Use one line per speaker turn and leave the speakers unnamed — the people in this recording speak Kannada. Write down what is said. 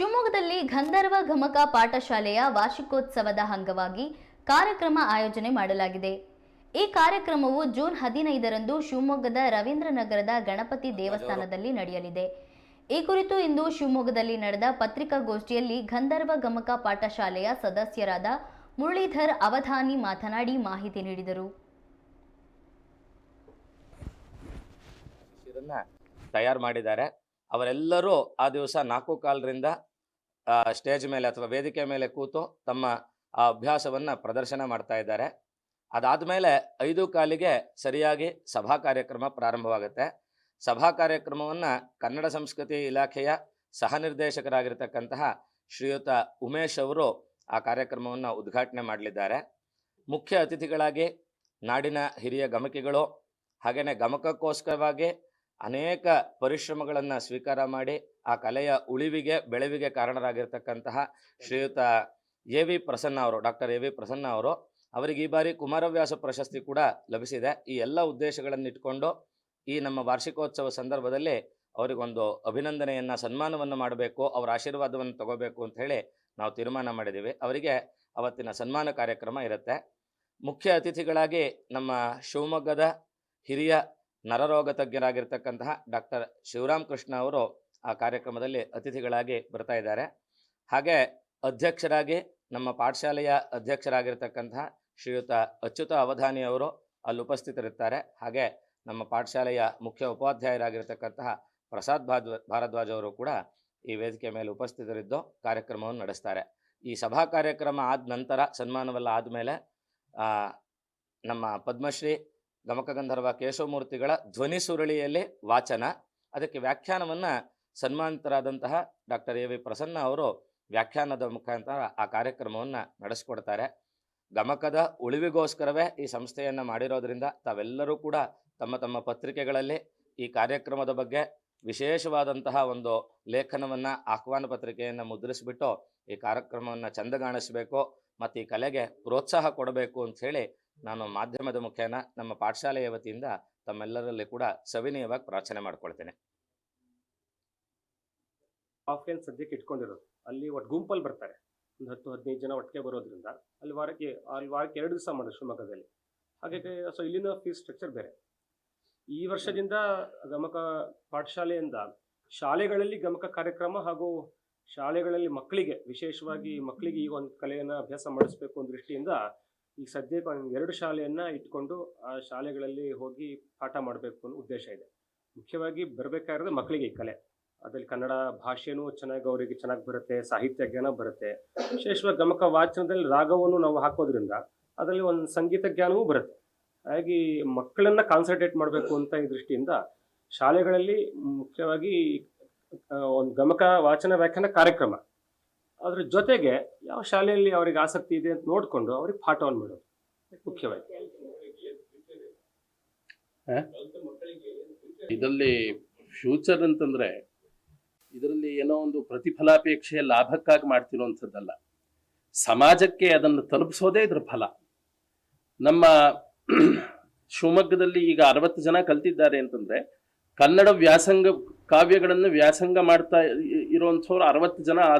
ಶಿವಮೊಗ್ಗದಲ್ಲಿ ಗಂಧರ್ವ ಗಮಕ ಪಾಠಶಾಲೆಯ ವಾರ್ಷಿಕೋತ್ಸವದ ಅಂಗವಾಗಿ ಕಾರ್ಯಕ್ರಮ ಆಯೋಜನೆ ಮಾಡಲಾಗಿದೆ. ಈ ಕಾರ್ಯಕ್ರಮವು ಜೂನ್ ಹದಿನೈದರಂದು ಶಿವಮೊಗ್ಗದ ರವೀಂದ್ರನಗರದ ಗಣಪತಿ ದೇವಸ್ಥಾನದಲ್ಲಿ ನಡೆಯಲಿದೆ. ಈ ಕುರಿತು ಇಂದು ಶಿವಮೊಗ್ಗದಲ್ಲಿ ನಡೆದ ಪತ್ರಿಕಾಗೋಷ್ಠಿಯಲ್ಲಿ ಗಂಧರ್ವ ಗಮಕ ಪಾಠಶಾಲೆಯ ಸದಸ್ಯರಾದ ಮುರಳೀಧರ್ ಅವಧಾನಿ ಮಾತನಾಡಿ ಮಾಹಿತಿ ನೀಡಿದರು.
ತಯಾರು ಮಾಡಿದ್ದಾರೆ. ಅವರೆಲ್ಲರೂ ಆ ದಿವಸ ನಾಲ್ಕು ಕಾಲರಿಂದ ಸ್ಟೇಜ್ ಮೇಲೆ ಅಥವಾ ವೇದಿಕೆ ಮೇಲೆ ಕೂತು ತಮ್ಮ ಆ ಅಭ್ಯಾಸವನ್ನು ಪ್ರದರ್ಶನ ಮಾಡ್ತಾ ಇದ್ದಾರೆ. ಅದಾದ ಮೇಲೆ ಐದು ಕಾಲಿಗೆ ಸರಿಯಾಗಿ ಸಭಾ ಕಾರ್ಯಕ್ರಮ ಪ್ರಾರಂಭವಾಗುತ್ತೆ. ಸಭಾ ಕಾರ್ಯಕ್ರಮವನ್ನು ಕನ್ನಡ ಸಂಸ್ಕೃತಿ ಇಲಾಖೆಯ ಸಹ ನಿರ್ದೇಶಕರಾಗಿರ್ತಕ್ಕಂತಹ ಶ್ರೀಯುತ ಉಮೇಶ್ ಅವರು ಆ ಕಾರ್ಯಕ್ರಮವನ್ನು ಉದ್ಘಾಟನೆ ಮಾಡಲಿದ್ದಾರೆ. ಮುಖ್ಯ ಅತಿಥಿಗಳಾಗಿ ನಾಡಿನ ಹಿರಿಯ ಗಮಕಿಗಳು ಹಾಗೆಯೇ ಗಮಕಕ್ಕೋಸ್ಕರವಾಗಿ ಅನೇಕ ಪರಿಶ್ರಮಗಳನ್ನು ಸ್ವೀಕಾರ ಮಾಡಿ ಆ ಕಲೆಯ ಉಳಿವಿಗೆ, ಬೆಳವಿಗೆ ಕಾರಣರಾಗಿರ್ತಕ್ಕಂತಹ ಶ್ರೀಯುತ ಎ ವಿ ಪ್ರಸನ್ನ ಅವರು, ಡಾಕ್ಟರ್ ಎ ವಿ ಪ್ರಸನ್ನ ಅವರು, ಅವರಿಗೆ ಈ ಬಾರಿ ಕುಮಾರವ್ಯಾಸ ಪ್ರಶಸ್ತಿ ಕೂಡ ಲಭಿಸಿದೆ. ಈ ಎಲ್ಲ ಉದ್ದೇಶಗಳನ್ನು ಇಟ್ಕೊಂಡು ಈ ನಮ್ಮ ವಾರ್ಷಿಕೋತ್ಸವ ಸಂದರ್ಭದಲ್ಲಿ ಅವರಿಗೊಂದು ಅಭಿನಂದನೆಯನ್ನು, ಸನ್ಮಾನವನ್ನು ಮಾಡಬೇಕು, ಅವರ ಆಶೀರ್ವಾದವನ್ನು ತಗೋಬೇಕು ಅಂತ ಹೇಳಿ ನಾವು ತೀರ್ಮಾನ ಮಾಡಿದ್ದೀವಿ ಅವರಿಗೆ ಅವತ್ತಿನ ಸನ್ಮಾನ ಕಾರ್ಯಕ್ರಮ ಇರುತ್ತೆ. ಮುಖ್ಯ ಅತಿಥಿಗಳಾಗಿ ನಮ್ಮ ಶಿವಮೊಗ್ಗದ ಹಿರಿಯ ನರರೋಗ ತಜ್ಞರಾಗಿರ್ತಕ್ಕಂತಹ ಡಾಕ್ಟರ್ ಶಿವರಾಮ್ ಕೃಷ್ಣ ಅವರು ಆ ಕಾರ್ಯಕ್ರಮದಲ್ಲಿ ಅತಿಥಿಗಳಾಗಿ ಬರ್ತಾ ಇದ್ದಾರೆ. ಹಾಗೆ ಅಧ್ಯಕ್ಷರಾಗಿ ನಮ್ಮ ಪಾಠಶಾಲೆಯ ಅಧ್ಯಕ್ಷರಾಗಿರ್ತಕ್ಕಂತಹ ಶ್ರೀಯುತ ಅಚ್ಯುತ ಅವಧಾನಿ ಅವರು ಅಲ್ಲಿ ಉಪಸ್ಥಿತರಿರ್ತಾರೆ. ಹಾಗೆ ನಮ್ಮ ಪಾಠಶಾಲೆಯ ಮುಖ್ಯ ಉಪಾಧ್ಯಾಯರಾಗಿರ್ತಕ್ಕಂತಹ ಪ್ರಸಾದ್ ಭಾರದ್ವಾಜ್ ಅವರು ಕೂಡ ಈ ವೇದಿಕೆ ಮೇಲೆ ಉಪಸ್ಥಿತರಿದ್ದು ಕಾರ್ಯಕ್ರಮವನ್ನು ನಡೆಸ್ತಾರೆ. ಈ ಸಭಾ ಕಾರ್ಯಕ್ರಮ ಆದ ನಂತರ, ಸನ್ಮಾನವೆಲ್ಲ ಆದಮೇಲೆ ನಮ್ಮ ಪದ್ಮಶ್ರೀ ಗಮಕಗಂಧರ್ವ ಕೇಶವಮೂರ್ತಿಗಳ ಧ್ವನಿ ಸುರಳಿಯಲ್ಲಿ ವಾಚನ. ಅದಕ್ಕೆ ವ್ಯಾಖ್ಯಾನವನ್ನು ಸನ್ಮಾನಿತರಾದಂತಹ ಡಾಕ್ಟರ್ ಎ ವಿ ಪ್ರಸನ್ನ ಅವರು ವ್ಯಾಖ್ಯಾನದ ಮುಖಾಂತರ ಆ ಕಾರ್ಯಕ್ರಮವನ್ನು ನಡೆಸ್ಕೊಡ್ತಾರೆ. ಗಮಕದ ಉಳಿವಿಗೋಸ್ಕರವೇ ಈ ಸಂಸ್ಥೆಯನ್ನು ಮಾಡಿರೋದ್ರಿಂದ ತಾವೆಲ್ಲರೂ ಕೂಡ ತಮ್ಮ ತಮ್ಮ ಪತ್ರಿಕೆಗಳಲ್ಲಿ ಈ ಕಾರ್ಯಕ್ರಮದ ಬಗ್ಗೆ ವಿಶೇಷವಾದಂತಹ ಒಂದು ಲೇಖನವನ್ನು, ಆಹ್ವಾನ ಪತ್ರಿಕೆಯನ್ನು ಮುದ್ರಿಸಿಬಿಟ್ಟು ಈ ಕಾರ್ಯಕ್ರಮವನ್ನು ಚಂದಗಾಣಿಸಬೇಕು ಮತ್ತು ಈ ಕಲೆಗೆ ಪ್ರೋತ್ಸಾಹ ಕೊಡಬೇಕು ಅಂಥೇಳಿ ನಾನು ಮಾಧ್ಯಮದ ಮುಖೇನ ನಮ್ಮ ಪಾಠಶಾಲೆಯ ವತಿಯಿಂದ ತಮ್ಮೆಲ್ಲರಲ್ಲಿ ಕೂಡ ಸವಿನಯವಾಗಿ ಪ್ರಾರ್ಥನೆ ಮಾಡ್ಕೊಳ್ತೇನೆ.
ಆಫ್ಲೈನ್ ಸದ್ಯಕ್ಕೆ ಇಟ್ಕೊಂಡಿರೋದು. ಅಲ್ಲಿ ಒಟ್ಟು ಗುಂಪಲ್ಲಿ ಬರ್ತಾರೆ. ಒಂದು ಹತ್ತು ಹದಿನೈದು ಜನ ಒಟ್ಟಿಗೆ ಬರೋದ್ರಿಂದ ಅಲ್ಲಿ ವಾರಕ್ಕೆ ಅಲ್ಲಿ ವಾರಕ್ಕೆ ಎರಡು ದಿವಸ ಮಾಡೋದು ಶಿವಮೊಗ್ಗದಲ್ಲಿ. ಹಾಗಾಗಿ ಸೊ ಇಲ್ಲಿನ ಫೀಸ್ ಸ್ಟ್ರಕ್ಚರ್ ಬೇರೆ. ಈ ವರ್ಷದಿಂದ ಗಮಕ ಪಾಠಶಾಲೆಯಿಂದ ಶಾಲೆಗಳಲ್ಲಿ ಗಮಕ ಕಾರ್ಯಕ್ರಮ ಹಾಗೂ ಶಾಲೆಗಳಲ್ಲಿ ಮಕ್ಕಳಿಗೆ ವಿಶೇಷವಾಗಿ ಮಕ್ಕಳಿಗೆ ಈ ಒಂದು ಕಲೆಯನ್ನು ಅಭ್ಯಾಸ ಮಾಡಿಸ್ಬೇಕು ಅನ್ನೋ ದೃಷ್ಟಿಯಿಂದ ಈಗ ಸದ್ಯಕ್ಕೆ ಒಂದು ಎರಡು ಶಾಲೆಯನ್ನು ಇಟ್ಕೊಂಡು ಆ ಶಾಲೆಗಳಲ್ಲಿ ಹೋಗಿ ಪಾಠ ಮಾಡಬೇಕು ಅನ್ನೋ ಉದ್ದೇಶ ಇದೆ. ಮುಖ್ಯವಾಗಿ ಬರಬೇಕಾಗಿರೋದು ಮಕ್ಕಳಿಗೆ ಈ ಕಲೆ. ಅದರಲ್ಲಿ ಕನ್ನಡ ಭಾಷೆನೂ ಚೆನ್ನಾಗಿ ಅವರಿಗೆ ಚೆನ್ನಾಗಿ ಬರುತ್ತೆ, ಸಾಹಿತ್ಯ ಜ್ಞಾನ ಬರುತ್ತೆ. ವಿಶೇಷವಾಗಿ ಗಮಕ ವಾಚನದಲ್ಲಿ ರಾಗವನ್ನು ನಾವು ಹಾಕೋದ್ರಿಂದ ಅದರಲ್ಲಿ ಒಂದು ಸಂಗೀತ ಜ್ಞಾನವೂ ಬರುತ್ತೆ. ಹಾಗಾಗಿ ಮಕ್ಕಳನ್ನ ಕಾನ್ಸಂಟ್ರೇಟ್ ಮಾಡಬೇಕು ಅಂತ ಈ ದೃಷ್ಟಿಯಿಂದ ಶಾಲೆಗಳಲ್ಲಿ ಮುಖ್ಯವಾಗಿ ಒಂದು ಗಮಕ ವಾಚನ ವ್ಯಾಖ್ಯಾನ ಕಾರ್ಯಕ್ರಮ. ಅದ್ರ ಜೊತೆಗೆ ಯಾವ ಶಾಲೆಯಲ್ಲಿ ಅವರಿಗೆ ಆಸಕ್ತಿ ಇದೆ ಅಂತ ನೋಡಿಕೊಂಡು ಅವ್ರಿಗೆ ಪಾಠವನ್ನು ಮಾಡೋದು. ಮುಖ್ಯವಾಗಿ.
ಇದರಲ್ಲಿ ಫ್ಯೂಚರ್ ಅಂತಂದ್ರೆ ಇದರಲ್ಲಿ ಏನೋ ಒಂದು ಪ್ರತಿಫಲಾಪೇಕ್ಷೆ ಲಾಭಕ್ಕಾಗಿ ಮಾಡ್ತಿರುವಂಥದ್ದಲ್ಲ. ಸಮಾಜಕ್ಕೆ ಅದನ್ನು ತಲುಪಿಸೋದೇ ಇದ್ರ ಫಲ. ನಮ್ಮ ಶಿವಮೊಗ್ಗದಲ್ಲಿ ಈಗ ಅರವತ್ತು ಜನ ಕಲ್ತಿದ್ದಾರೆ ಅಂತಂದ್ರೆ ಕನ್ನಡ ವ್ಯಾಸಂಗ ಕಾವ್ಯಗಳನ್ನು ವ್ಯಾಸಂಗ ಮಾಡ್ತಾ ಇರುವಂಥವ್ರು ಅರವತ್ತು ಜನ ಆದ್ರು.